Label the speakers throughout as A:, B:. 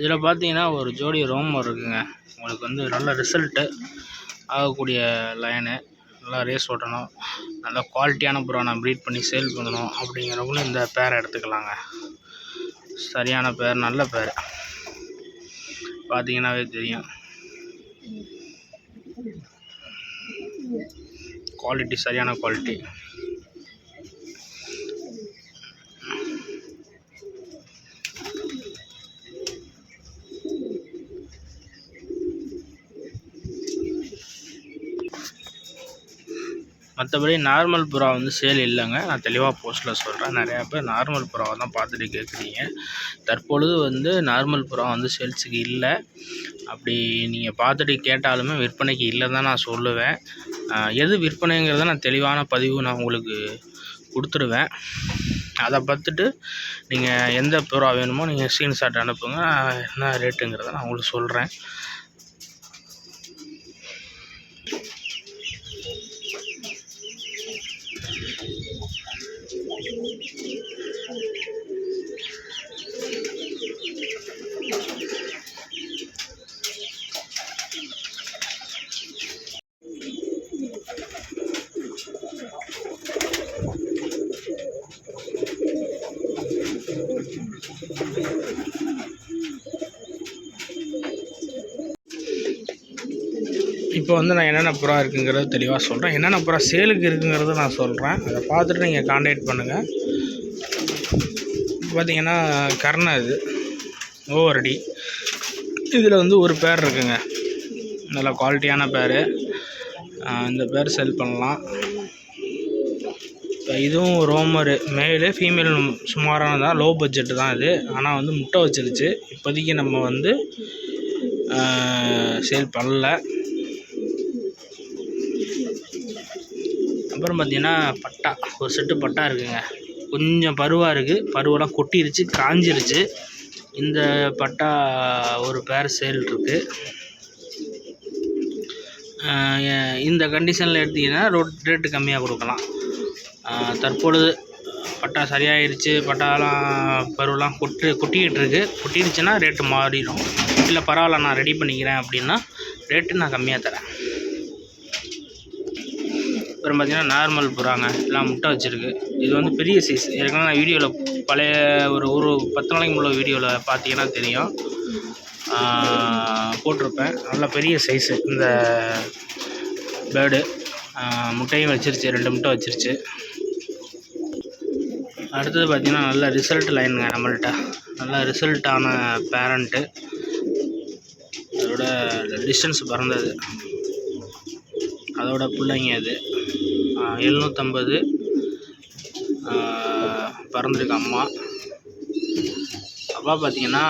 A: இதில் பார்த்தீங்கன்னா ஒரு ஜோடி ரோமம் இருக்குங்க. உங்களுக்கு வந்து நல்ல ரிசல்ட்டு ஆகக்கூடிய லைனு நல்லா ரேஸ் ஓட்டணும். நல்ல குவாலிட்டியான ப்ரோ நான் ப்ரீட் பண்ணி சேல் பண்ணணும் அப்படிங்கிறவங்களும் இந்த பேரை எடுத்துக்கலாங்க. சரியான பேர் நல்ல பேர் பார்த்தீங்கன்னாவே தெரியும். குவாலிட்டி சரியான குவாலிட்டி மற்றபடி நார்மல் புறா வந்து சேல் இல்லைங்க. நான் தெளிவாக போஸ்ட்டில் சொல்கிறேன் நிறையா பேர் நார்மல் புறாவை தான் பார்த்துட்டு கேட்குறீங்க தற்பொழுது வந்து நார்மல் புறா வந்து சேல்ஸுக்கு இல்லை. அப்படி நீங்கள் பார்த்துட்டு கேட்டாலுமே விற்பனைக்கு இல்லை தான் நான் சொல்லுவேன். எது விற்பனைங்கிறத நான் தெளிவான பதிவு நான் உங்களுக்கு கொடுத்துருவேன். அதை பார்த்துட்டு நீங்கள் எந்த புறா வேணுமோ நீங்கள் ஸ்க்ரீன்ஷாட் அனுப்புங்க. என்ன ரேட்டுங்கிறத நான் உங்களுக்கு சொல்கிறேன் இப்போ வந்து நான் என்னென்ன புறா இருக்குங்கிறத தெளிவாக சொல்கிறேன் என்னென்ன புறா சேலுக்கு இருக்குங்கிறத நான் சொல்கிறேன் அதை பார்த்துட்டு நீங்கள் காண்டாக்ட் பண்ணுங்கள் பார்த்தீங்கன்னா கர்ணா இது. ஓவரடி. இதில் வந்து ஒரு பேர் இருக்குங்க. நல்ல குவாலிட்டியான பேர். இந்த பேர் செல் பண்ணலாம். இப்போ இதுவும் ரோமரு மேலு ஃபீமேல் சுமாரான தான் லோ பட்ஜெட்டு தான் இது. ஆனால் வந்து முட்டை வச்சிருச்சு. இப்போதைக்கு நம்ம வந்து சேல் பண்ணல. அப்புறம் பார்த்தீங்கன்னா பட்டா ஒரு செட்டு பட்டா இருக்குங்க. கொஞ்சம் பருவாக இருக்குது பருவெல்லாம் கொட்டிருச்சு காஞ்சிருச்சு. இந்த பட்டா ஒரு பேர் சேல் இருக்குது இந்த கண்டிஷனில் எடுத்தீங்கன்னா ரோட் ரேட்டு கம்மியாக கொடுக்கலாம். தற்பொழுது பட்டா சரியாயிருச்சு. பட்டாலாம் பருவெல்லாம் கொட்டு கொட்டிக்கிட்டு இருக்கு கொட்டிடுச்சுன்னா ரேட்டு மாறிடும். இல்லை பரவாயில்ல நான் ரெடி பண்ணிக்கிறேன் அப்படின்னா ரேட்டு நான் கம்மியாக தரேன். அப்புறம் பார்த்தீங்கன்னா நார்மல் புறாங்க எல்லாம் முட்டை வச்சுருக்கு. இது வந்து பெரிய சைஸ் ஏற்கனவே நான் வீடியோவில் பழைய ஒரு ஒரு பத்து நாளைக்கு முள்ள வீடியோவில் பார்த்தீங்கன்னா தெரியும். போட்டிருப்பேன். நல்ல பெரிய சைஸு இந்த பேர்டு முட்டையும் வச்சிருச்சு. ரெண்டு முட்டை வச்சிருச்சு. அடுத்தது பார்த்திங்கன்னா நல்ல ரிசல்ட் லைனுங்க நம்மள்கிட்ட நல்ல ரிசல்ட்டான பேரண்ட்டு அதோட டிஸ்டன்ஸ் பிறந்தது. அதோட பிள்ளைங்க அது. எழுநூற்றம்பது பிறந்திருக்கு அம்மா. அப்பா பார்த்தீங்கன்னா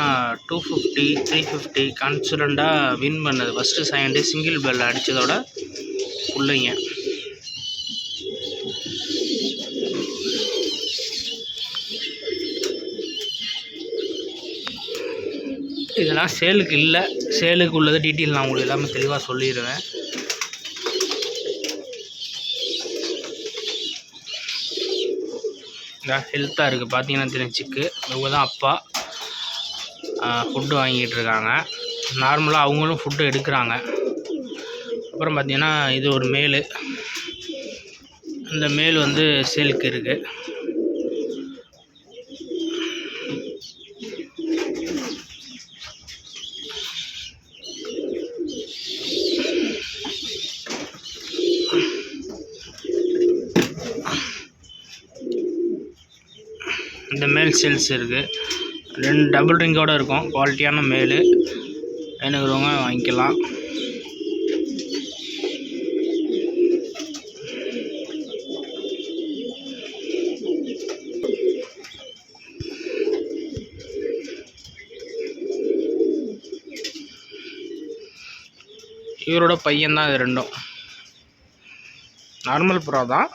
A: டூ ஃபிஃப்டி த்ரீ ஃபிஃப்டி கான்ஃபிடண்ட்டாக வின் பண்ணது. ஃபஸ்ட்டு செகண்டு சிங்கிள் பெல் அடித்ததோட பிள்ளைங்க. இதெல்லாம் சேலுக்கு இல்லை. சேலுக்கு உள்ளது டீட்டெயில் நான் உங்களுக்கு எல்லாமே தெளிவாக சொல்லிடுவேன் இந்த ஹெல்த்தாக இருக்குது பார்த்தீங்கன்னா தெரியும் இவங்க தான் அப்பா. ஃபுட்டு வாங்கிட்டு இருக்காங்க. நார்மலாக அவங்களும் ஃபுட்டு எடுக்கிறாங்க. அப்புறம் பார்த்தீங்கன்னா இது ஒரு மேலு. இந்த மேல் வந்து சேலுக்கு இருக்குது இந்த மேல் சேல்ஸ் இருக்குது ரெண்டு டபுள் ரிங்கோடு இருக்கும். குவாலிட்டியான மேலு. வேணுங்கிறவங்க வாங்கிக்கலாம். இவரோட பையன்தான் இது ரெண்டும். நார்மல் புறா தான்.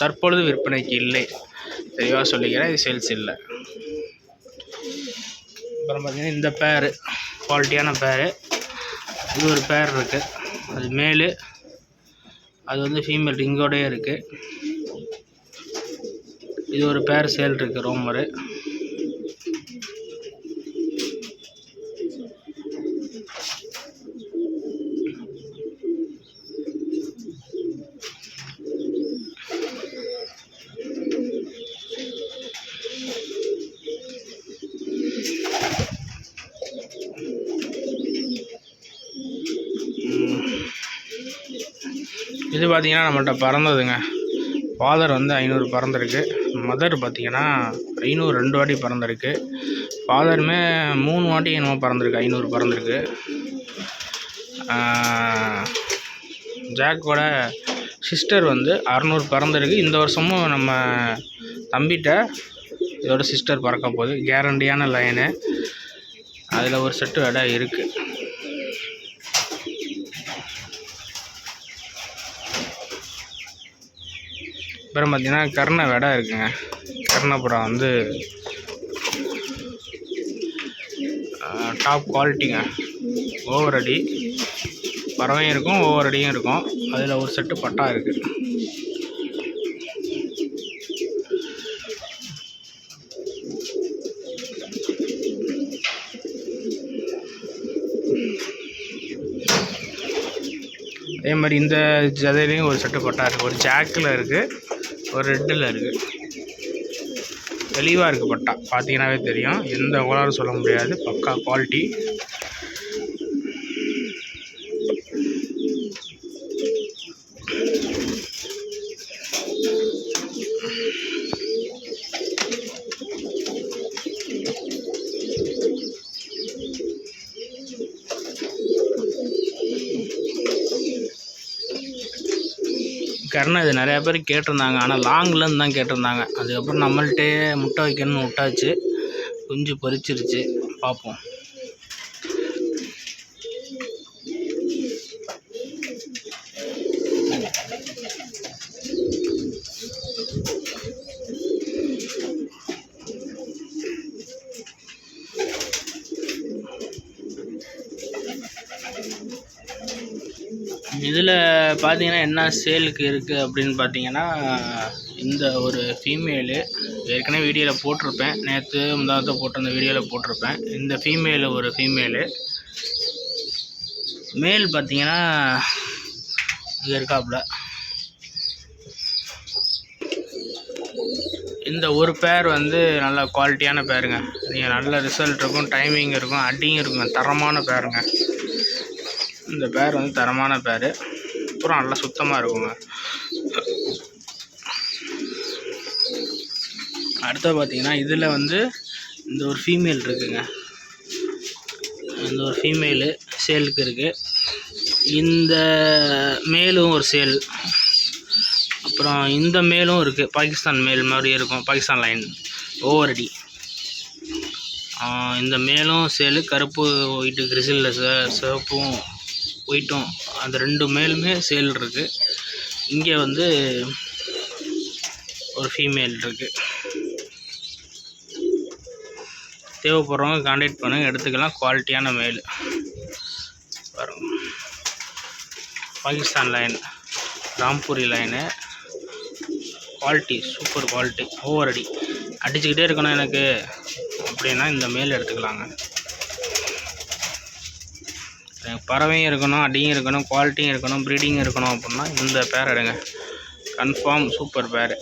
A: தற்பொழுது விற்பனைக்கு இல்லை. தெளிவாக சொல்லிக்கிறேன் இது சேல்ஸ் இல்லை. அப்புறம் பார்த்தீங்கன்னா இந்த பேர் குவாலிட்டியான பேர் இது ஒரு பேர் இருக்குது அது மேலு அது வந்து ஃபீமேல் ரிங்கோடயே இருக்குது இது ஒரு பேர் சேல் இருக்குது ரோமரு இது பார்த்திங்கன்னா நம்மள்கிட்ட பறந்ததுங்க. ஃபாதர் வந்து ஐநூறு பறந்துருக்கு. மதர் பார்த்திங்கன்னா ஐநூறு ரெண்டு வாட்டி பறந்துருக்கு. ஃபாதருமே மூணு வாட்டி என்னமோ பறந்துருக்கு. ஐநூறு பறந்துருக்கு. ஜாக்கோட சிஸ்டர் வந்து அறநூறு பறந்துருக்கு. இந்த வருஷமும் நம்ம தம்பிகிட்ட இதோட சிஸ்டர் பறக்க போகுது. கேரண்டியான லைனு அதில் ஒரு செட்டு இடம் இருக்குது அப்புறம் பார்த்தீங்கன்னா கர்ண வெடை இருக்குங்க. கர்ணப்புறம் வந்து டாப் குவாலிட்டிங்க ஓவர் அடி. பறவையும் இருக்கும் ஓவர் அடியும் இருக்கும். அதில் ஒரு செட்டு பட்டா இருக்குது அதே மாதிரி இந்த ஜதையிலையும் ஒரு செட்டு பட்டா இருக்குது ஒரு ஜாக்கில் இருக்குது ஒரு ரெட்டில் இருக்குது தெளிவாக இருக்குது பட்டா. பார்த்தீங்கன்னாவே தெரியும். எந்த கோளாறும் சொல்ல முடியாது. பக்கா குவாலிட்டி கர்ணம் இது நிறையா பேர் கேட்டிருந்தாங்க. ஆனால் லாங்லேருந்து தான் கேட்டிருந்தாங்க. அதுக்கப்புறம் நம்மள்கிட்டே முட்டை வைக்கணும்னு விட்டாச்சு. குஞ்சு பொரிச்சிருச்சு. பார்ப்போம். இதில் பார்த்தீங்கன்னா என்ன சேலுக்கு இருக்குது அப்படின்னு பார்த்தீங்கன்னா இந்த ஒரு ஃபீமேலு ஏற்கனவே வீடியோவில் போட்டிருப்பேன். நேற்று முந்தாவத்தை போட்டிருந்த வீடியோவில் போட்டிருப்பேன். இந்த ஃபீமேலு ஒரு ஃபீமேலு மேல் பார்த்தீங்கன்னா இங்கே இருக்காப்புல. இந்த ஒரு பேர் வந்து நல்ல குவாலிட்டியான பேருங்க நீங்கள் நல்ல ரிசல்ட் இருக்கும் டைமிங் இருக்கும் அடியும் இருக்குங்க தரமான பேருங்க இந்த பேர் வந்து தரமான பேர். அப்புறம் நல்லா சுத்தமாக இருக்குங்க. அடுத்த பார்த்தீங்கன்னா இதில் வந்து இந்த ஒரு ஃபீமேல் இருக்குங்க. இந்த ஒரு ஃபீமேலு சேலுக்கு இருக்குது இந்த மேலும் ஒரு சேல். அப்புறம் இந்த மேலும் இருக்குது பாகிஸ்தான் மேல் மாதிரி இருக்கும். பாகிஸ்தான் லைன் ஓவர் அடி இந்த மேலும் சேலு கருப்பு ஒயிட்டு கிரிசிலில் சிவப்பும் போயிட்டோம். அந்த ரெண்டு மேலுமே சேல் இருக்குது இங்கே வந்து ஒரு ஃபீமேல் இருக்குது தேவைப்படுறவங்க காண்டாக்ட் பண்ணுங்கள் எடுத்துக்கலாம். குவாலிட்டியான மேல் வரும் Pakistan line Rampuri line quality super quality over அடி. அடிச்சுக்கிட்டே இருக்கணும் எனக்கு. அப்படின்னா இந்த மேல் எடுத்துக்கலாங்க. பறவையும் இருக்கணும் அடியும் இருக்கணும் குவாலிட்டியும் இருக்கணும் ப்ரீடிங்கும் இருக்கணும் அப்படின்னா இந்த பேர் எடுங்க. கன்ஃபார்ம் சூப்பர் பேர்